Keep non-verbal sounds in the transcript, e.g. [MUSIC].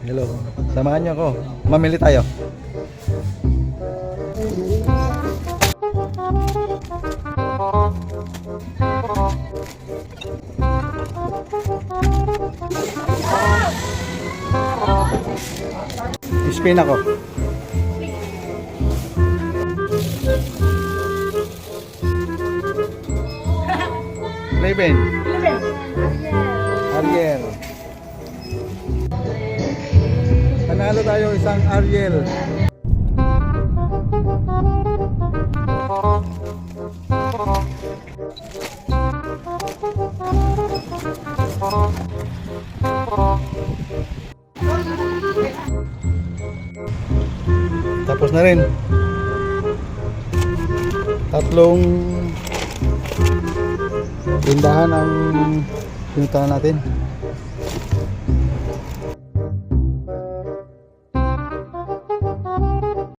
Hello. Samahan niyo ako. Mamili tayo. Spin ako. [LAUGHS] Eleven. Ariel. Panalo tayo isang Ariel. Tapos na rin. Tatlong tindahan ang pinuntahan natin.